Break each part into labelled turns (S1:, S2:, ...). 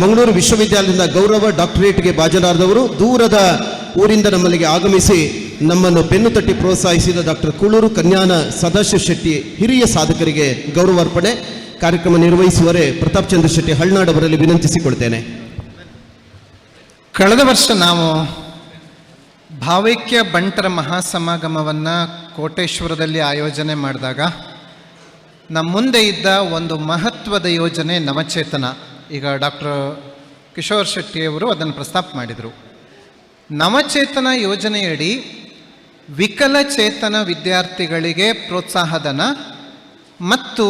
S1: ಮಂಗಳೂರು ವಿಶ್ವವಿದ್ಯಾಲಯದಿಂದ ಗೌರವ ಡಾಕ್ಟರೇಟ್ಗೆ ಭಾಜನರಾದವರು, ದೂರದ ಊರಿಂದ ನಮ್ಮಲ್ಲಿಗೆ ಆಗಮಿಸಿ ನಮ್ಮನ್ನು ಬೆನ್ನು ತಟ್ಟಿ ಪ್ರೋತ್ಸಾಹಿಸಿದ ಡಾಕ್ಟರ್ ಕುಳೂರು ಕನ್ಯಾನ ಸದಾಶಿವ ಶೆಟ್ಟಿ ಹಿರಿಯ ಸಾಧಕರಿಗೆ ಗೌರವಾರ್ಪಣೆ ಕಾರ್ಯಕ್ರಮ ನಿರ್ವಹಿಸುವರೆ ಪ್ರತಾಪ್ ಚಂದ್ರ ಶೆಟ್ಟಿ ಹಳ್ನಾಡ್ ಅವರಲ್ಲಿ ವಿನಂತಿಸಿಕೊಳ್ತೇನೆ.
S2: ಕಳೆದ ವರ್ಷ ನಾವು ಭಾವೈಕ್ಯ ಬಂಟರ ಮಹಾಸಮಾಗಮವನ್ನು ಕೋಟೇಶ್ವರದಲ್ಲಿ ಆಯೋಜನೆ ಮಾಡಿದಾಗ, ನಮ್ಮ ಮುಂದೆ ಇದ್ದ ಒಂದು ಮಹತ್ವದ ಯೋಜನೆ ನವಚೇತನ. ಈಗ ಡಾಕ್ಟರ್ ಕಿಶೋರ್ ಶೆಟ್ಟಿಯವರು ಅದನ್ನು ಪ್ರಸ್ತಾಪ ಮಾಡಿದರು. ನವಚೇತನ ಯೋಜನೆಯಡಿ ವಿಕಲಚೇತನ ವಿದ್ಯಾರ್ಥಿಗಳಿಗೆ ಪ್ರೋತ್ಸಾಹಧನ ಮತ್ತು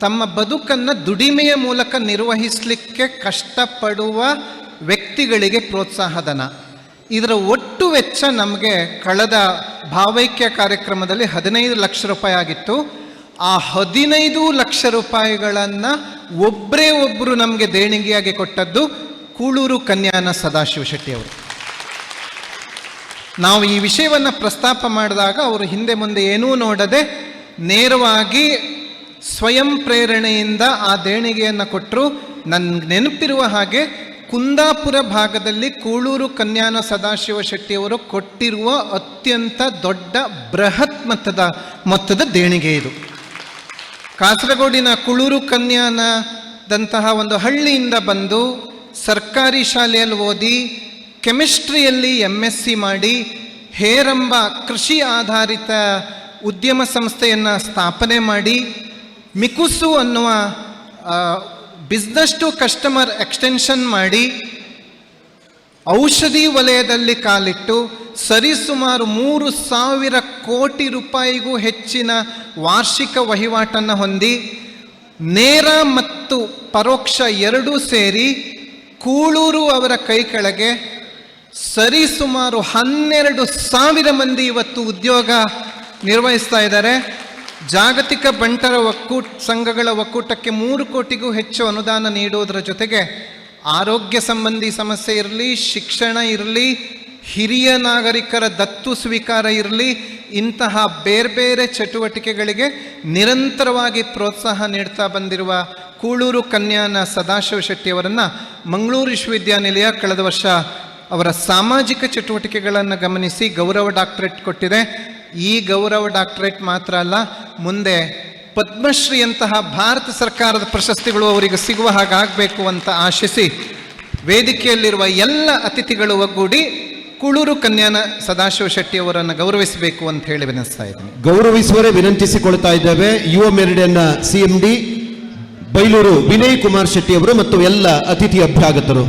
S2: ತಮ್ಮ ಬದುಕನ್ನು ದುಡಿಮೆಯ ಮೂಲಕ ನಿರ್ವಹಿಸಲಿಕ್ಕೆ ಕಷ್ಟಪಡುವ ವ್ಯಕ್ತಿಗಳಿಗೆ ಪ್ರೋತ್ಸಾಹಧನ. ಇದರ ಒಟ್ಟು ವೆಚ್ಚ ನಮಗೆ ಕಳೆದ ಭಾವೈಕ್ಯ ಕಾರ್ಯಕ್ರಮದಲ್ಲಿ ಹದಿನೈದು ಲಕ್ಷ ರೂಪಾಯಿ ಆಗಿತ್ತು. ಆ ಹದಿನೈದು ಲಕ್ಷ ರೂಪಾಯಿಗಳನ್ನು ಒಬ್ಬರೇ ಒಬ್ಬರು ನಮಗೆ ದೇಣಿಗೆಯಾಗಿ ಕೊಟ್ಟದ್ದು ಕೂಳೂರು ಕನ್ಯಾನ ಸದಾಶಿವ ಶೆಟ್ಟಿಯವರು ನಾವು ಈ ವಿಷಯವನ್ನು ಪ್ರಸ್ತಾಪ ಮಾಡಿದಾಗ ಅವರು ಹಿಂದೆ ಮುಂದೆ ಏನೂ ನೋಡದೆ ನೇರವಾಗಿ ಸ್ವಯಂ ಪ್ರೇರಣೆಯಿಂದ ಆ ದೇಣಿಗೆಯನ್ನು ಕೊಟ್ಟರು ನನ್ನ ನೆನಪಿರುವ ಹಾಗೆ ಕುಂದಾಪುರ ಭಾಗದಲ್ಲಿ ಕೂಳೂರು ಕನ್ಯಾನ ಸದಾಶಿವ ಶೆಟ್ಟಿಯವರು ಕೊಟ್ಟಿರುವ ಅತ್ಯಂತ ದೊಡ್ಡ ಬೃಹತ್ ಮೊತ್ತದ ಮೊತ್ತದ ದೇಣಿಗೆ ಇದು. ಕಾಸರಗೋಡಿನ ಕುಳೂರು ಕನ್ಯಾನದಂತಹ ಒಂದು ಹಳ್ಳಿಯಿಂದ ಬಂದು ಸರ್ಕಾರಿ ಶಾಲೆಯಲ್ಲಿ ಓದಿ ಕೆಮಿಸ್ಟ್ರಿಯಲ್ಲಿ ಎಂ ಎಸ್ ಸಿ ಮಾಡಿ ಹೇರಂಬ ಕೃಷಿ ಆಧಾರಿತ ಉದ್ಯಮ ಸಂಸ್ಥೆಯನ್ನು ಸ್ಥಾಪನೆ ಮಾಡಿ ಮಿಕುಸು ಅನ್ನುವ ಬಿಸ್ನೆಸ್ ಟು ಕಸ್ಟಮರ್ ಎಕ್ಸ್ಟೆನ್ಷನ್ ಮಾಡಿ ಔಷಧಿ ವಲಯದಲ್ಲಿ ಕಾಲಿಟ್ಟು ಸರಿಸುಮಾರು ಮೂರು ಸಾವಿರ ಕೋಟಿ ರೂಪಾಯಿಗೂ ಹೆಚ್ಚಿನ ವಾರ್ಷಿಕ ವಹಿವಾಟನ್ನು ಹೊಂದಿ, ನೇರ ಮತ್ತು ಪರೋಕ್ಷ ಎರಡೂ ಸೇರಿ ಕೂಳೂರು ಅವರ ಕೈ ಕೆಳಗೆ ಸರಿಸುಮಾರು ಹನ್ನೆರಡು ಸಾವಿರ ಮಂದಿ ಇವತ್ತು ಉದ್ಯೋಗ ನಿರ್ವಹಿಸ್ತಾ ಇದ್ದಾರೆ. ಜಾಗತಿಕ ಬಂಟರ ಒಕ್ಕೂಟ ಸಂಘಗಳ ಒಕ್ಕೂಟಕ್ಕೆ ಮೂರು ಕೋಟಿಗೂ ಹೆಚ್ಚು ಅನುದಾನ ನೀಡುವುದರ ಜೊತೆಗೆ ಆರೋಗ್ಯ ಸಂಬಂಧಿ ಸಮಸ್ಯೆ ಇರಲಿ, ಶಿಕ್ಷಣ ಇರಲಿ ಹಿರಿಯ ನಾಗರಿಕರ ದತ್ತು ಸ್ವೀಕಾರ ಇರಲಿ, ಇಂತಹ ಬೇರೆ ಬೇರೆ ಚಟುವಟಿಕೆಗಳಿಗೆ ನಿರಂತರವಾಗಿ ಪ್ರೋತ್ಸಾಹ ನೀಡ್ತಾ ಬಂದಿರುವ ಕೂಳೂರು ಕನ್ಯಾನ ಸದಾಶಿವ ಶೆಟ್ಟಿಯವರನ್ನು ಮಂಗಳೂರು ವಿಶ್ವವಿದ್ಯಾನಿಲಯ ಕಳೆದ ವರ್ಷ ಅವರ ಸಾಮಾಜಿಕ ಚಟುವಟಿಕೆಗಳನ್ನು ಗಮನಿಸಿ ಗೌರವ ಡಾಕ್ಟರೇಟ್ ಕೊಟ್ಟಿದೆ. ಈ ಗೌರವ ಡಾಕ್ಟರೇಟ್ ಮಾತ್ರ ಅಲ್ಲ, ಮುಂದೆ ಪದ್ಮಶ್ರೀಯಂತಹ ಭಾರತ ಸರ್ಕಾರದ ಪ್ರಶಸ್ತಿಗಳು ಅವರಿಗೆ ಸಿಗುವ ಹಾಗಾಗಬೇಕು ಅಂತ ಆಶಿಸಿ ವೇದಿಕೆಯಲ್ಲಿರುವ ಎಲ್ಲ ಅತಿಥಿಗಳು ಒಗ್ಗೂಡಿ ಕುಳೂರು ಕನ್ಯಾನ ಸದಾಶಿವ ಶೆಟ್ಟಿ ಅವರನ್ನು ಗೌರವಿಸಬೇಕು ಅಂತ ಹೇಳಿ ವಿನಿಸ್ತಾ ಇದ್ದೀನಿ.
S1: ಗೌರವಿಸುವರೆ ವಿನಂತಿಸಿಕೊಳ್ತಾ ಇದ್ದೇವೆ ಯುವ ಮೆರಿಡಿಯನ್ನ ಸಿಎಂ ಡಿ, ಬೈಲೂರು ವಿನಯ್ ಕುಮಾರ್ ಶೆಟ್ಟಿ ಅವರು ಮತ್ತು ಎಲ್ಲ ಅತಿಥಿ ಅಭ್ಯಾಗತರು.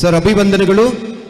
S1: ಸರ್ ಅಭಿವಂದನೆಗಳು.